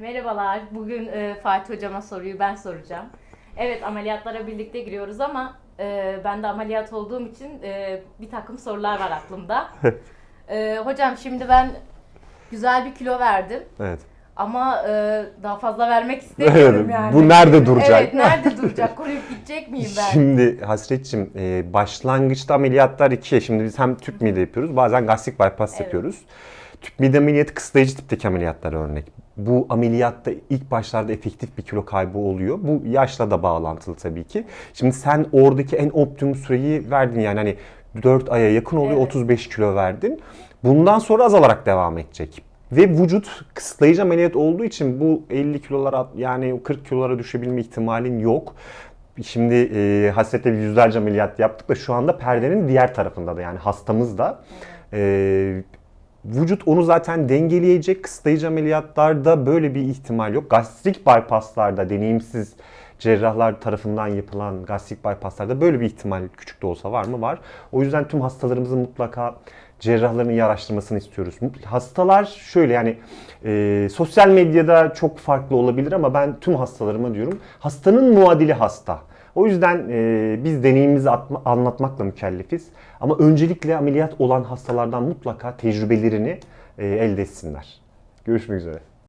Merhabalar. Bugün e, Fatih Hocama soruyu ben soracağım. Evet ameliyatlara birlikte giriyoruz ama e, ben de ameliyat olduğum için e, bir takım sorular var aklımda. E, hocam şimdi ben güzel bir kilo verdim Evet. ama e, daha fazla vermek istemiyorum Evet, yani. bu nerede duracak? Evet nerede duracak? Koruyup gidecek miyim ben? Şimdi Hasretçim e, başlangıçta ameliyatlar ikiye. Şimdi biz hem tüp mide yapıyoruz bazen gastrik bypass Evet. yapıyoruz. Tüp mide ameliyatı kısıtlayıcı tipteki ameliyatlar örnek. Bu ameliyatta ilk başlarda efektif bir kilo kaybı oluyor. Bu yaşla da bağlantılı tabii ki. Şimdi sen oradaki en optimum süreyi verdin yani hani 4 aya yakın oluyor Evet. 35 kilo verdin. Bundan sonra azalarak devam edecek. Ve vücut kısıtlayıcı ameliyat olduğu için bu 50 kilolara yani 40 kilolara düşebilme ihtimalin yok. Şimdi e, hasrete yüzlerce ameliyat yaptık da şu anda perdenin diğer tarafında da yani hastamız da. E, vücut onu zaten dengeleyecek. Kısıtlayıcı ameliyatlarda böyle bir ihtimal yok. Gastrik bypasslarda deneyimsiz cerrahlar tarafından yapılan gastrik bypasslarda böyle bir ihtimal küçük de olsa var mı? Var. O yüzden tüm hastalarımızın mutlaka cerrahların iyi araştırmasını istiyoruz. Hastalar şöyle yani e, sosyal medyada çok farklı olabilir ama ben tüm hastalarıma diyorum hastanın muadili hasta. O yüzden e, biz deneyimimizi atma- anlatmakla mükellefiz. Ama öncelikle ameliyat olan hastalardan mutlaka tecrübelerini e, elde etsinler. Görüşmek üzere.